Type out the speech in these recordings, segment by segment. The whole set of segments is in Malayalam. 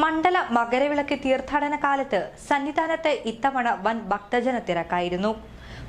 മണ്ഡല മകരവിളക്ക് തീർത്ഥാടന കാലത്ത് സന്നിധാനത്ത് ഇത്തവണ വൻ ഭക്തജന തിരക്കായിരുന്നു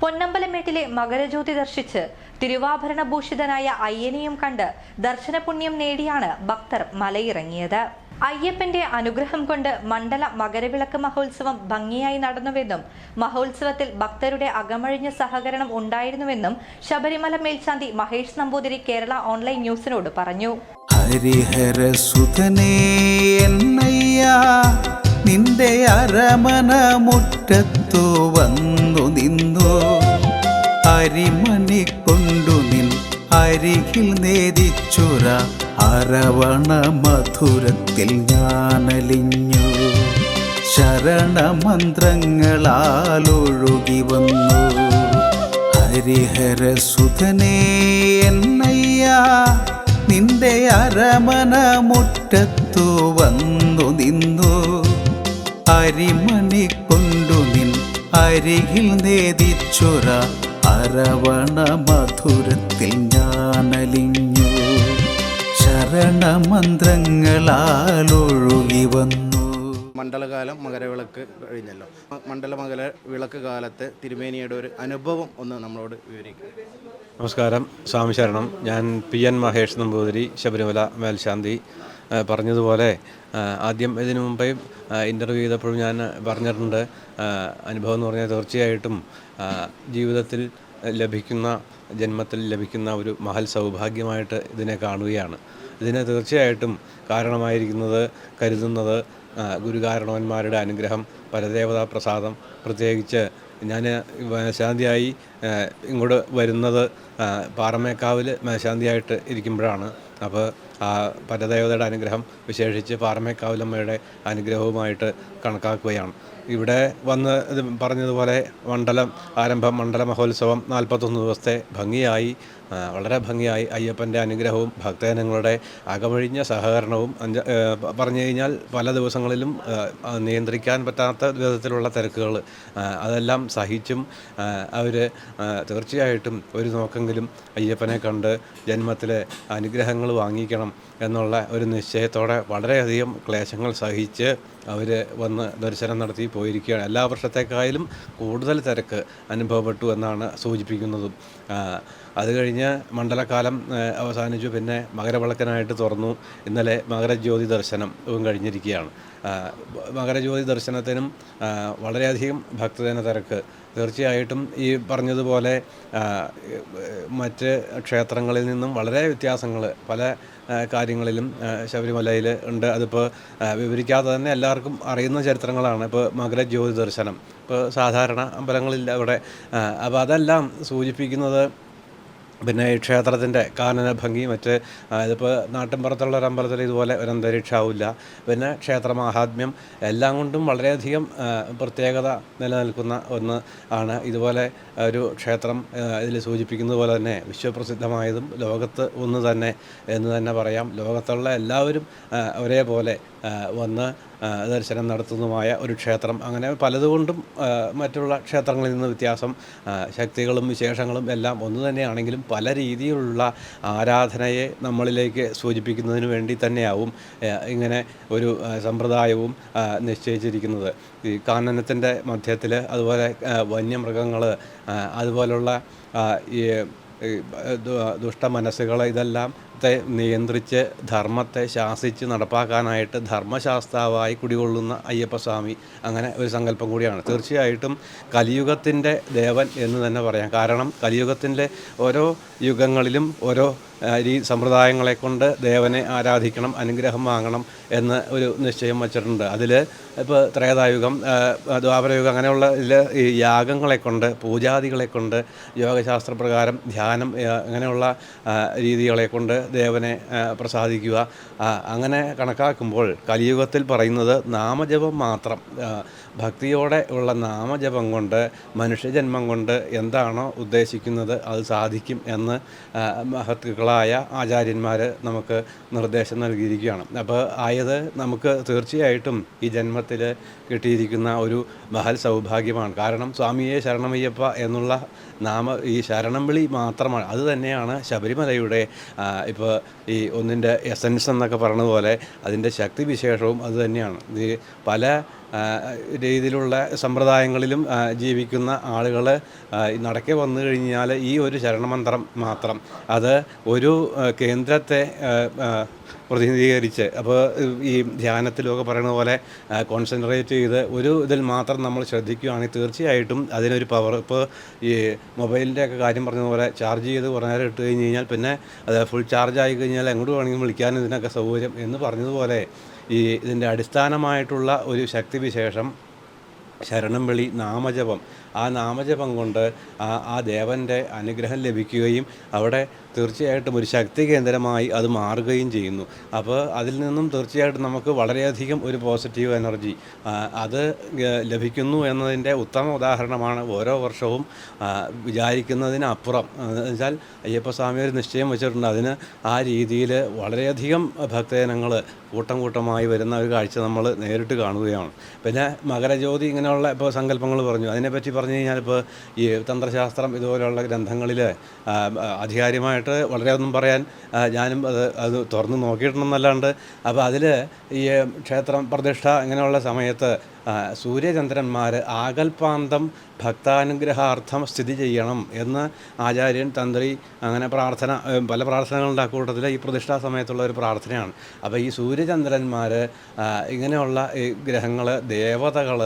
പൊന്നമ്പലമേട്ടിലെ മകരജ്യോതി ദർശിച്ച് തിരുവാഭരണ ഭൂഷിതനായ അയ്യനെയും കണ്ട് ദർശനപുണ്യം നേടിയാണ് ഭക്തർ മലയിറങ്ങിയത്. അയ്യപ്പന്റെ അനുഗ്രഹം കൊണ്ട് മണ്ഡല മകരവിളക്ക് മഹോത്സവം ഭംഗിയായി നടന്നുവെന്നും മഹോത്സവത്തിൽ ഭക്തരുടെ അകമഴിഞ്ഞ സഹകരണം ഉണ്ടായിരുന്നുവെന്നും ശബരിമല മേൽശാന്തി മഹേഷ് നമ്പൂതിരി കേരള ഓൺലൈൻ ന്യൂസിനോട് പറഞ്ഞു. ഹരിഹരസുതനേ എന്നയ്യ നിന്റെ അരമന മുറ്റത്തു വന്നു നിന്നു. അരിമണി കൊണ്ടു നിൻ അരികിൽ നേദിച്ചുര അരവണ മധുരത്തിൽ ഞാനലിഞ്ഞു. ശരണമന്ത്രങ്ങളാലൊഴുകി വന്നു. ഹരിഹര ഹരിഹരസുതനേ എന്നയ്യ നിന്റെ അരമന മുറ്റത്തു വന്നു നിന്നു. അരിമണി കൊണ്ടു നിൻ അരികിൽ നേതിച്ചുറ അരവണ മധുരത്തിൽ ഞാനലിഞ്ഞു. ശരണമന്ത്രങ്ങളാലൊഴുകി വന്നു. മണ്ഡലകാലം മകരവിളക്ക് കഴിഞ്ഞല്ലോ. മണ്ഡല മകര വിളക്ക് കാലത്ത് തിരുമേനിയുടെ ഒരു അനുഭവം ഒന്ന് നമ്മളോട് വിവരിക്കും. നമസ്കാരം. സ്വാമി ശരണം. ഞാൻ പി എൻ മഹേഷ് നമ്പൂതിരി ശബരിമല മേൽശാന്തി. പറഞ്ഞതുപോലെ ആദ്യം ഇതിനു മുമ്പേ ഇന്റർവ്യൂ ചെയ്തപ്പോഴും ഞാൻ പറഞ്ഞിട്ടുണ്ട്. അനുഭവം എന്ന് പറഞ്ഞാൽ തീർച്ചയായിട്ടും ജീവിതത്തിൽ ലഭിക്കുന്ന ജന്മത്തിൽ ലഭിക്കുന്ന ഒരു മഹൽ സൗഭാഗ്യമായിട്ട് ഇതിനെ കാണുകയാണ്. ഇതിന് തീർച്ചയായിട്ടും കാരണമായിരിക്കുന്നത് കരുതുന്നത് ഗുരുകാരണവന്മാരുടെ അനുഗ്രഹം പരദേവതാ പ്രസാദം പ്രത്യേകിച്ച് ഞാൻ മേശാന്തിയായി ഇങ്ങോട്ട് വരുന്നത് പാറമേക്കാവിൽ മേശാന്തിയായിട്ട് ഇരിക്കുമ്പോഴാണ്. അപ്പോൾ ആ പരദേവതയുടെ അനുഗ്രഹം വിശേഷിച്ച് പാറമേക്കാവിലമ്മയുടെ അനുഗ്രഹവുമായിട്ട് കണക്കാക്കുകയാണ്. ഇവിടെ വന്ന് ഇത് പറഞ്ഞതുപോലെ മണ്ഡലം ആരംഭം മണ്ഡല മഹോത്സവം നാൽപ്പത്തൊന്ന് ദിവസത്തെ ഭംഗിയായി വളരെ ഭംഗിയായി അയ്യപ്പന്റെ അനുഗ്രഹവും ഭക്തജനങ്ങളുടെ അകമഴിഞ്ഞ സഹകരണവും പറഞ്ഞു കഴിഞ്ഞാൽ പല ദിവസങ്ങളിലും നിയന്ത്രിക്കാൻ പറ്റാത്ത വിധത്തിലുള്ള തിരക്കുകൾ അതെല്ലാം സഹിച്ചും അവർ തീർച്ചയായിട്ടും ഒരു നോക്കെങ്കിലും അയ്യപ്പനെ കണ്ട് ജന്മത്തിലെ അനുഗ്രഹങ്ങൾ വാങ്ങിക്കണം എന്നുള്ള ഒരു നിശ്ചയത്തോടെ വളരെയധികം ക്ലേശങ്ങൾ സഹിച്ച് അവർ വന്ന് ദർശനം നടത്തി പോയിരിക്കുകയാണ്. എല്ലാ വർഷത്തേക്കായാലും കൂടുതൽ തിരക്ക് അനുഭവപ്പെട്ടു എന്നാണ് സൂചിപ്പിക്കുന്നതും. അത് കഴിഞ്ഞ് മണ്ഡലകാലം അവസാനിച്ചു. പിന്നെ മകരവിളക്കനായിട്ട് തുറന്നു. ഇന്നലെ മകരജ്യോതി ദർശനം കഴിഞ്ഞിരിക്കുകയാണ്. മകരജ്യോതി ദർശനത്തിനും വളരെയധികം ഭക്തജന തിരക്ക്. തീർച്ചയായിട്ടും ഈ പറഞ്ഞതുപോലെ മറ്റ് ക്ഷേത്രങ്ങളിൽ നിന്നും വളരെ വ്യത്യാസങ്ങൾ പല കാര്യങ്ങളിലും ശബരിമലയിൽ ഉണ്ട്. അതിപ്പോൾ വിവരിക്കാതെ തന്നെ എല്ലാവർക്കും അറിയുന്ന ചരിത്രങ്ങളാണ് ഇപ്പോൾ മകരജ്യോതി ദർശനം. ഇപ്പോൾ സാധാരണ അമ്പലങ്ങളിൽ അവിടെ അപ്പോൾ അതെല്ലാം സൂചിപ്പിക്കുന്നത് പിന്നെ ഈ ക്ഷേത്രത്തിന്റെ കാനന ഭംഗി മറ്റ് ഇതിപ്പോൾ നാട്ടിൻപുറത്തുള്ള ഒരു അമ്പലത്തിൽ ഇതുപോലെ ഒരു അന്തരീക്ഷമാവില്ല. പിന്നെ ക്ഷേത്ര മാഹാത്മ്യം എല്ലാം കൊണ്ടും വളരെയധികം പ്രത്യേകത നിലനിൽക്കുന്ന ഒന്ന് ആണ്. ഇതുപോലെ ഒരു ക്ഷേത്രം ഇതിൽ സൂചിപ്പിക്കുന്നത് പോലെ തന്നെ വിശ്വപ്രസിദ്ധമായതും ലോകത്ത് ഒന്ന് തന്നെ എന്ന് തന്നെ പറയാം. ലോകത്തുള്ള എല്ലാവരും ഒരേപോലെ വന്ന് ദർശനം നടത്തുന്നതുമായ ഒരു ക്ഷേത്രം. അങ്ങനെ പലതുകൊണ്ടും മറ്റുള്ള ക്ഷേത്രങ്ങളിൽ നിന്ന് വ്യത്യാസം ശക്തികളും വിശേഷങ്ങളും എല്ലാം ഒന്ന് തന്നെയാണെങ്കിലും പല രീതിയിലുള്ള ആരാധനയെ നമ്മളിലേക്ക് സൂചിപ്പിക്കുന്നതിന് വേണ്ടി തന്നെയാവും ഇങ്ങനെ ഒരു സമ്പ്രദായവും നിശ്ചയിച്ചിരിക്കുന്നത്. ഈ കാനനത്തിന്റെ മധ്യത്തിൽ അതുപോലെ വന്യമൃഗങ്ങൾ അതുപോലുള്ള ഈ ദുഷ്ട മനസ്സുകൾ ദുഷ്ടമനസ്സുകളെ ഇതെല്ലാം ത്തെ നിയന്ത്രിച്ച് ധർമ്മത്തെ ശാസിച്ച് നടപ്പാക്കാനായിട്ട് ധർമ്മശാസ്താവായി കുടികൊള്ളുന്ന അയ്യപ്പസ്വാമി അങ്ങനെ ഒരു സങ്കല്പം കൂടിയാണ്. തീർച്ചയായിട്ടും കലിയുഗത്തിന്റെ ദേവൻ എന്ന് തന്നെ പറയാം. കാരണം കലിയുഗത്തിന്റെ ഓരോ യുഗങ്ങളിലും ഓരോ രീ സമ്പ്രദായങ്ങളെ കൊണ്ട് ദേവനെ ആരാധിക്കണം അനുഗ്രഹം വാങ്ങണം എന്ന് ഒരു നിശ്ചയം വച്ചിട്ടുണ്ട്. അതിൽ ഇപ്പോൾ ത്രേതായുഗം ദ്വാപരയുഗം അങ്ങനെയുള്ള ഈ യാഗങ്ങളെ കൊണ്ട് പൂജാദികളെ കൊണ്ട് യോഗശാസ്ത്ര പ്രകാരം ധ്യാനം അങ്ങനെയുള്ള രീതികളെ കൊണ്ട് ദേവനെ പ്രസാദിക്കുക അങ്ങനെ കണക്കാക്കുമ്പോൾ കലിയുഗത്തിൽ പറയുന്നത് നാമജപം മാത്രം ഭക്തിയോടെ ഉള്ള നാമജപം കൊണ്ട് മനുഷ്യജന്മം കൊണ്ട് എന്താണോ ഉദ്ദേശിക്കുന്നത് അത് സാധിക്കും എന്ന് മഹത്തുക്കളായ ആചാര്യന്മാർ നമുക്ക് നിർദ്ദേശം നൽകിയിരിക്കുകയാണ്. അപ്പോൾ ആയത് നമുക്ക് തീർച്ചയായിട്ടും ഈ ജന്മത്തിൽ കിട്ടിയിരിക്കുന്ന ഒരു മഹൽ സൗഭാഗ്യമാണ്. കാരണം സ്വാമിയെ ശരണമയ്യപ്പ എന്നുള്ള നാമ ഈ ശരണം വിളി മാത്രമാണ്. അത് തന്നെയാണ് ശബരിമലയുടെ ഇപ്പോൾ ഈ ഒന്നിന്റെ എസൻസ് എന്നൊക്കെ പറഞ്ഞതുപോലെ അതിന്റെ ശക്തി വിശേഷവും അത് തന്നെയാണ്. ഇത് പല രീതിയിലുള്ള സമ്പ്രദായങ്ങളിലും ജീവിക്കുന്ന ആളുകൾ നടക്കെ വന്നു കഴിഞ്ഞാൽ ഈ ഒരു ശരണമന്ത്രം മാത്രം. അത് ഒരു കേന്ദ്രത്തെ പ്രതിനിധീകരിച്ച് അപ്പോൾ ഈ ധ്യാനത്തിലൊക്കെ പറയുന്ന പോലെ കോൺസെൻട്രേറ്റ് ചെയ്ത് ഒരു ഇതിൽ മാത്രം നമ്മൾ ശ്രദ്ധിക്കുകയാണെങ്കിൽ തീർച്ചയായിട്ടും അതിനൊരു പവർ ഇപ്പോൾ ഈ മൊബൈലിന്റെ ഒക്കെ കാര്യം പറഞ്ഞതുപോലെ ചാർജ് ചെയ്ത് കുറേ നേരം ഇട്ട് കഴിഞ്ഞ് കഴിഞ്ഞാൽ പിന്നെ അത് ഫുൾ ചാർജ് ആയി കഴിഞ്ഞാൽ എങ്ങോട്ട് വേണമെങ്കിലും വിളിക്കാനും ഇതിനൊക്കെ സൗകര്യം എന്ന് പറഞ്ഞതുപോലെ ഈ ഇതിന്റെ അടിസ്ഥാനമായിട്ടുള്ള ഒരു ശക്തിവിശേഷം ശരണം വിളി നാമജപം. ആ നാമജപം കൊണ്ട് ആ ആ ദേവന്റെ അനുഗ്രഹം ലഭിക്കുകയും അവിടെ തീർച്ചയായിട്ടും ഒരു ശക്തി കേന്ദ്രമായി അത് മാറുകയും ചെയ്യുന്നു. അപ്പോൾ അതിൽ നിന്നും തീർച്ചയായിട്ടും നമുക്ക് വളരെയധികം ഒരു പോസിറ്റീവ് എനർജി അത് ലഭിക്കുന്നു എന്നതിന്റെ ഉത്തമ ഉദാഹരണമാണ് ഓരോ വർഷവും വിചാരിക്കുന്നതിനപ്പുറം. എന്നുവെച്ചാൽ അയ്യപ്പസ്വാമി ഒരു നിശ്ചയം വെച്ചിട്ടുണ്ട്. അതിന് ആ രീതിയിൽ വളരെയധികം ഭക്തജനങ്ങൾ കൂട്ടം കൂട്ടമായി വരുന്ന ഒരു കാഴ്ച നമ്മൾ നേരിട്ട് കാണുകയാണ്. പിന്നെ മകരജ്യോതി ഇങ്ങനെയുള്ള ഇപ്പോൾ സങ്കല്പങ്ങൾ പറഞ്ഞു. അതിനെപ്പറ്റി പറഞ്ഞു കഴിഞ്ഞാൽ ഇപ്പോൾ ഈ തന്ത്രശാസ്ത്രം ഇതുപോലെയുള്ള ഗ്രന്ഥങ്ങളിൽ ആധികാരികമായിട്ട് വളരെ ഒന്നും പറയാൻ ഞാനും അത് അത് തുറന്ന് നോക്കിയിട്ടുണ്ടെന്നല്ലാണ്ട് അപ്പോൾ അതിൽ ഈ ക്ഷേത്രം പ്രതിഷ്ഠ ഇങ്ങനെയുള്ള സമയത്ത് സൂര്യചന്ദ്രന്മാർ ആകൽപാന്തം ഭക്താനുഗ്രഹാർത്ഥം സ്ഥിതി ചെയ്യണം എന്ന് ആചാര്യൻ തന്ത്രി അങ്ങനെ പ്രാർത്ഥന പല പ്രാർത്ഥനകളുടെ അക്കൂട്ടത്തിൽ ഈ പ്രതിഷ്ഠാ സമയത്തുള്ള ഒരു പ്രാർത്ഥനയാണ്. അപ്പോൾ ഈ സൂര്യചന്ദ്രന്മാർ ഇങ്ങനെയുള്ള ഈ ഗ്രഹങ്ങൾ ദേവതകൾ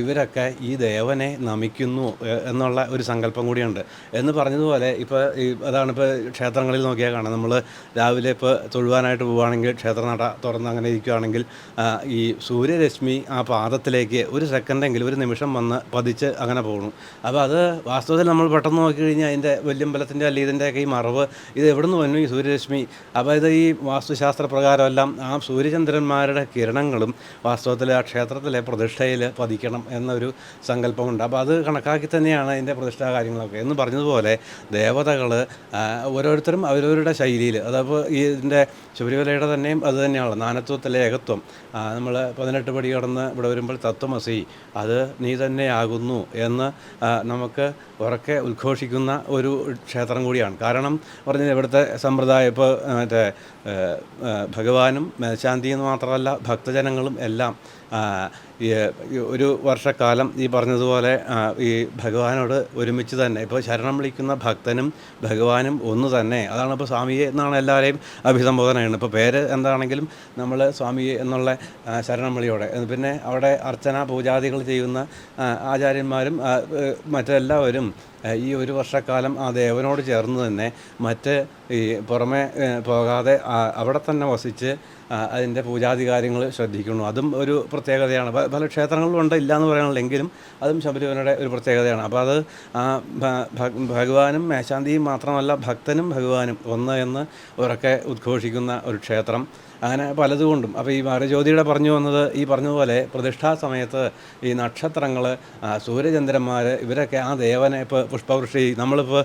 ഇവരൊക്കെ ഈ ദേവനെ നമിക്കുന്നു എന്നുള്ള ഒരു സങ്കല്പം കൂടിയുണ്ട്. എന്ന് പറഞ്ഞതുപോലെ ഇപ്പോൾ ഈ അതാണ് ഇപ്പോൾ ക്ഷേത്രങ്ങളിൽ നോക്കിയാൽ കാണാം. നമ്മൾ രാവിലെ ഇപ്പോൾ തൊഴുവാനായിട്ട് പോവുകയാണെങ്കിൽ ക്ഷേത്രനട തുറന്ന് അങ്ങനെ ഇരിക്കുകയാണെങ്കിൽ ഈ സൂര്യരശ്മി ആ പാദത്തിലേക്ക് ഒരു സെക്കൻഡെങ്കിലും ഒരു നിമിഷം വന്ന് പതിച്ച് അങ്ങനെ പോകണം അപ്പോൾ അത് വാസ്തവത്തിൽ നമ്മൾ പെട്ടെന്ന് നോക്കിക്കഴിഞ്ഞാൽ അതിന്റെ വല്യമ്പലത്തിന്റെ അല്ലെങ്കിൽ ഇതിന്റെയൊക്കെ ഈ മറവ് ഇത് എവിടെ നിന്ന് വന്നു ഈ സൂര്യരശ്മി? അപ്പോൾ ഇത് ഈ വാസ്തുശാസ്ത്ര പ്രകാരമെല്ലാം ആ സൂര്യചന്ദ്രന്മാരുടെ കിരണങ്ങളും വാസ്തവത്തിൽ ആ ക്ഷേത്രത്തിലെ പ്രതിഷ്ഠയിൽ പതിക്കണം എന്നൊരു സങ്കല്പമുണ്ട്. അപ്പോൾ അത് കണക്കാക്കി തന്നെയാണ് അതിന്റെ പ്രതിഷ്ഠാ കാര്യങ്ങളൊക്കെ. എന്ന് പറഞ്ഞതുപോലെ ദേവതകൾ ഓരോരുത്തരും അവരവരുടെ ശൈലിയിൽ അതപ്പോൾ ഈ ഇതിന്റെ ശബരിമലയുടെ തന്നെയും അത് തന്നെയാണ് നാനത്വത്തിലെ ഏകത്വം. നമ്മൾ പതിനെട്ട് പടി കടന്ന് ഇവിടെ വരുമ്പോൾ തത്വമസി അത് നീ തന്നെയാകുന്നു എന്ന് നമുക്ക് ഉറക്കെ ഉദ്ഘോഷിക്കുന്ന ഒരു ക്ഷേത്രം കൂടിയാണ്. കാരണം പറഞ്ഞത് ഇവിടുത്തെ സമ്പ്രദായം ഇപ്പോൾ മറ്റേ ഭഗവാനും മേൽശാന്തി എന്ന് മാത്രമല്ല ഭക്തജനങ്ങളും എല്ലാം ഒരു വർഷക്കാലം ഈ പറഞ്ഞതുപോലെ ഈ ഭഗവാനോട് ഒരുമിച്ച് തന്നെ ഇപ്പോൾ ശരണം വിളിക്കുന്ന ഭക്തനും ഭഗവാനും ഒന്ന് തന്നെ അതാണ് ഇപ്പോൾ സ്വാമിയെ എന്നാണ് എല്ലാവരെയും അഭിസംബോധന ചെയ്യുന്നത് ഇപ്പോൾ പേര് എന്താണെങ്കിലും നമ്മൾ സ്വാമിയെ എന്നുള്ള ശരണം വിളിയോടെ പിന്നെ അവിടെ അർച്ചന പൂജാദികൾ ചെയ്യുന്ന ആചാര്യന്മാരും മറ്റെല്ലാവരും ഈ ഒരു വർഷക്കാലം ആ ദേവനോട് ചേർന്ന് തന്നെ മറ്റ് ഈ പുറമെ പോകാതെ അവിടെ തന്നെ വസിച്ച് അതിന്റെ പൂജാതി കാര്യങ്ങൾ ശ്രദ്ധിക്കുന്നു. അതും ഒരു പ്രത്യേകതയാണ്. പല ക്ഷേത്രങ്ങളിലും ഉണ്ട് ഇല്ല എന്ന് പറയാനുള്ളെങ്കിലും അതും ശബരിമലയുടെ ഒരു പ്രത്യേകതയാണ്. അപ്പോൾ അത് ആ ഭഗവാനും മേശാന്തിയും മാത്രമല്ല ഭക്തനും ഭഗവാനും ഒന്ന് എന്ന് ഉറക്കെ ഉദ്ഘോഷിക്കുന്ന ഒരു ക്ഷേത്രം. അങ്ങനെ പലതുകൊണ്ടും അപ്പോൾ ഈ മരജ്യോതിയുടെ പറഞ്ഞു വന്നത് ഈ പറഞ്ഞതുപോലെ പ്രതിഷ്ഠാ സമയത്ത് ഈ നക്ഷത്രങ്ങൾ സൂര്യചന്ദ്രന്മാർ ഇവരൊക്കെ ആ ദേവനെ ഇപ്പോൾ പുഷ്പവൃഷ്ടി നമ്മളിപ്പോൾ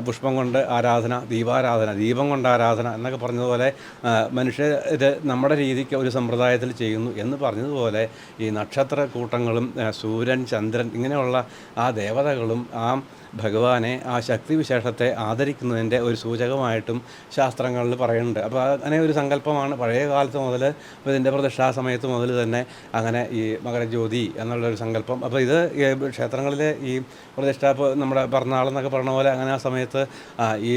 പുഷ്പം കൊണ്ട് ആരാധന ദീപാരാധന ദീപം കൊണ്ട് ആരാധന എന്നൊക്കെ പറഞ്ഞതുപോലെ മനുഷ്യർ ഇത് നമ്മുടെ രീതിക്ക് ഒരു സമ്പ്രദായത്തിൽ ചെയ്യുന്നു എന്ന് പറഞ്ഞതുപോലെ ഈ നക്ഷത്ര കൂട്ടങ്ങളും സൂര്യൻ ചന്ദ്രൻ ഇങ്ങനെയുള്ള ആ ദേവതകളും ആ ഭഗവാനെ ആ ശക്തി വിശേഷത്തെ ആദരിക്കുന്നതിന്റെ ഒരു സൂചകമായിട്ടും ശാസ്ത്രങ്ങളിൽ പറയുന്നുണ്ട്. അപ്പോൾ അങ്ങനെ ഒരു സങ്കല്പമാണ് പഴയ കാലത്ത് മുതൽ ഇതിന്റെ പ്രതിഷ്ഠാ സമയത്ത് മുതൽ തന്നെ അങ്ങനെ ഈ മകരജ്യോതി എന്നുള്ളൊരു സങ്കല്പം. അപ്പോൾ ഇത് ക്ഷേത്രങ്ങളിലെ ഈ പ്രതിഷ്ഠ നമ്മുടെ പിറന്നാളെന്നൊക്കെ പറഞ്ഞ പോലെ അങ്ങനെ ആ സമയത്ത് ഈ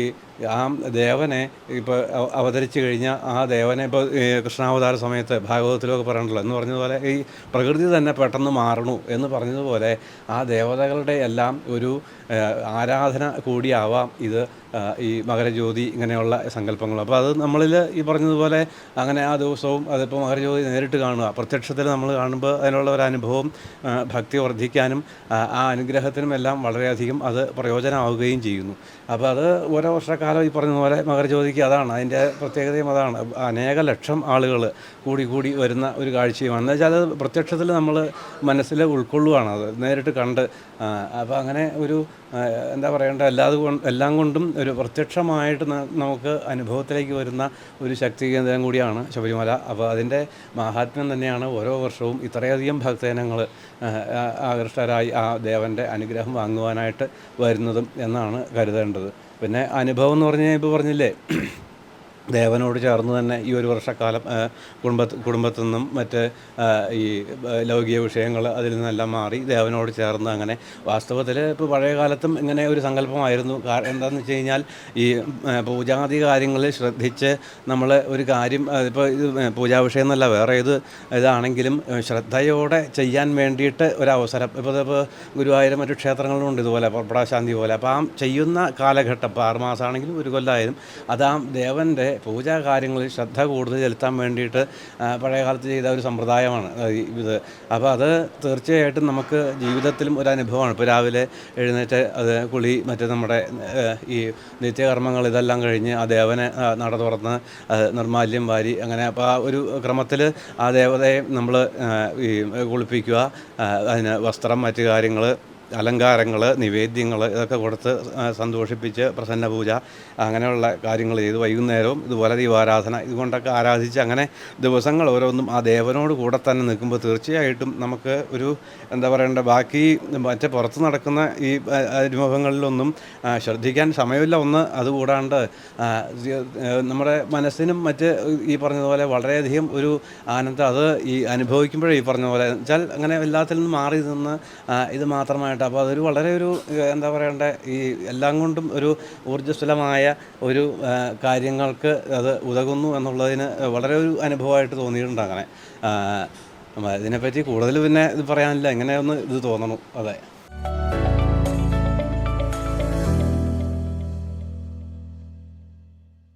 ആ ദേവനെ ഇപ്പോൾ അവതരിച്ചു കഴിഞ്ഞാൽ ആ ദേവനെ ഇപ്പോൾ കൃഷ്ണാവതാര സമയത്ത് ഭാഗവതത്തിലൊക്കെ പറഞ്ഞിട്ടുള്ളൂ എന്ന് പറഞ്ഞതുപോലെ ഈ പ്രകൃതി തന്നെ പെട്ടെന്ന് മാറണു എന്ന് പറഞ്ഞതുപോലെ ആ ദേവതകളുടെ എല്ലാം ഒരു ആരാധന കൂടിയാവാം ഇത് ഈ മകരജ്യോതി ഇങ്ങനെയുള്ള സങ്കല്പങ്ങൾ. അപ്പോൾ അത് നമ്മളിൽ ഈ പറഞ്ഞതുപോലെ അങ്ങനെ ആ ദിവസവും അതിപ്പോൾ മകരജ്യോതി നേരിട്ട് കാണുക. പ്രത്യക്ഷത്തിൽ നമ്മൾ കാണുമ്പോൾ അതിനുള്ള ഒരു അനുഭവം ഭക്തി വർദ്ധിക്കാനും ആ, ആ അനുഗ്രഹത്തിനും എല്ലാം വളരെയധികം അത് പ്രയോജനമാവുകയും ചെയ്യുന്നു. അപ്പോൾ അത് ഓരോ വർഷക്കാലം വർഷക്കാലം ഈ പറഞ്ഞ പോലെ മകരജ്യോതിക്ക് അതാണ്. അതിന്റെ പ്രത്യേകതയും അതാണ്. അനേക ലക്ഷം ആളുകൾ കൂടി കൂടി വരുന്ന ഒരു കാഴ്ചയുമാണ്. എന്ന് വെച്ചാൽ അത് പ്രത്യക്ഷത്തിൽ നമ്മൾ മനസ്സിൽ ഉൾക്കൊള്ളുകയാണ് അത് നേരിട്ട് കണ്ട് അപ്പോൾ അങ്ങനെ ഒരു എന്താ പറയേണ്ട എല്ലാ എല്ലാം കൊണ്ടും ഒരു പ്രത്യക്ഷമായിട്ട് നമുക്ക് അനുഭവത്തിലേക്ക് വരുന്ന ഒരു ശക്തി കേന്ദ്രം കൂടിയാണ് ശബരിമല. അപ്പോൾ അതിന്റെ മഹാത്മ്യം തന്നെയാണ് ഓരോ വർഷവും ഇത്രയധികം ഭക്തജനങ്ങൾ ആകൃഷ്ടരായി ആ ദേവന്റെ അനുഗ്രഹം വാങ്ങുവാനായിട്ട് വരുന്നതും എന്നാണ് കരുതേണ്ടത്. പിന്നെ അനുഭവം എന്ന് പറഞ്ഞാൽ ഇപ്പോൾ പറഞ്ഞില്ലേ? ദേവനോട് ചേർന്ന് തന്നെ ഈ ഒരു വർഷക്കാലം കുടുംബ കുടുംബത്തിൽ നിന്നും മറ്റ് ഈ ലൗകിക വിഷയങ്ങൾ അതിൽ നിന്നെല്ലാം മാറി ദേവനോട് ചേർന്ന് അങ്ങനെ വാസ്തവത്തിൽ ഇപ്പോൾ പഴയ കാലത്തും ഇങ്ങനെ ഒരു സങ്കല്പമായിരുന്നു. എന്താണെന്ന് വെച്ച് കഴിഞ്ഞാൽ ഈ പൂജാതി കാര്യങ്ങളിൽ ശ്രദ്ധിച്ച് നമ്മൾ ഒരു കാര്യം ഇപ്പോൾ ഇത് പൂജാ വിഷയം എന്നല്ല വേറെ ഏത് ഇതാണെങ്കിലും ശ്രദ്ധയോടെ ചെയ്യാൻ വേണ്ടിയിട്ട് ഒരവസരം ഇപ്പോൾ ഇപ്പോൾ ഗുരുവായൂരം മറ്റു ക്ഷേത്രങ്ങളിലുണ്ട് ഇതുപോലെ പുറപ്പെടാശാന്തി പോലെ. അപ്പോൾ ആ ചെയ്യുന്ന കാലഘട്ടം ഇപ്പോൾ ആറുമാസമാണെങ്കിലും ഒരു കൊല്ലമായാലും അതാ ദേവന്റെ പൂജാ കാര്യങ്ങളിൽ ശ്രദ്ധ കൂടുതൽ ചെലുത്താൻ വേണ്ടിയിട്ട് പഴയകാലത്ത് പഴയ കാലത്ത് ചെയ്ത ഒരു സമ്പ്രദായമാണ് ഇത്. അപ്പോൾ അത് തീർച്ചയായിട്ടും നമുക്ക് ജീവിതത്തിലും ഒരു അനുഭവമാണ്. ഇപ്പോൾ രാവിലെ എഴുന്നേറ്റ് അത് കുളി മറ്റേ നമ്മുടെ ഈ നിത്യകർമ്മങ്ങൾ ഇതെല്ലാം കഴിഞ്ഞ് ആ ദേവനെ നട തുറന്ന് നിർമാല്യം വാരി അങ്ങനെ അപ്പോൾ ആ ഒരു ക്രമത്തിൽ ആ ദേവതയെ നമ്മൾ ഈ കുളിപ്പിക്കുക അതിന് വസ്ത്രം മറ്റു കാര്യങ്ങൾ അലങ്കാരങ്ങൾ നിവേദ്യങ്ങൾ ഇതൊക്കെ കൊടുത്ത് സന്തോഷിപ്പിച്ച് പ്രസന്ന പൂജ അങ്ങനെയുള്ള കാര്യങ്ങൾ ചെയ്ത് വൈകുന്നേരവും ഇതുപോലെ ദീപാരാധന ഇതുകൊണ്ടൊക്കെ ആരാധിച്ച് അങ്ങനെ ദിവസങ്ങൾ ഓരോന്നും ആ ദേവനോട് കൂടെ തന്നെ നിൽക്കുമ്പോൾ തീർച്ചയായിട്ടും നമുക്ക് ഒരു എന്താ പറയേണ്ട ബാക്കി മറ്റേ പുറത്ത് നടക്കുന്ന ഈ അനുഭവങ്ങളിലൊന്നും ശ്രദ്ധിക്കാൻ സമയമില്ല. ഒന്ന് അതുകൂടാണ്ട് നമ്മുടെ മനസ്സിനും മറ്റ് ഈ പറഞ്ഞതുപോലെ വളരെയധികം ഒരു ആനന്ദം അത് ഈ അനുഭവിക്കുമ്പോഴേ ഈ പറഞ്ഞതുപോലെ പോലെ വെച്ചാൽ അങ്ങനെ എല്ലാത്തിൽ നിന്നും മാറി നിന്ന് ഇത് മാത്രമായിട്ട് അപ്പോൾ അതൊരു വളരെ ഒരു എന്താ പറയണ്ടേ ഈ എല്ലാം കൊണ്ടും ഒരു ഊർജസ്വലമായ ഒരു കാര്യങ്ങൾക്ക് അത് ഉതകുന്നു എന്നുള്ളതിന് വളരെ ഒരു അനുഭവമായിട്ട് തോന്നിയിട്ടുണ്ട് അങ്ങനെ. ഇതിനെപ്പറ്റി കൂടുതൽ പിന്നെ ഇത് പറയാനില്ല. എങ്ങനെയൊന്ന് ഇത് തോന്നണു. അതെ.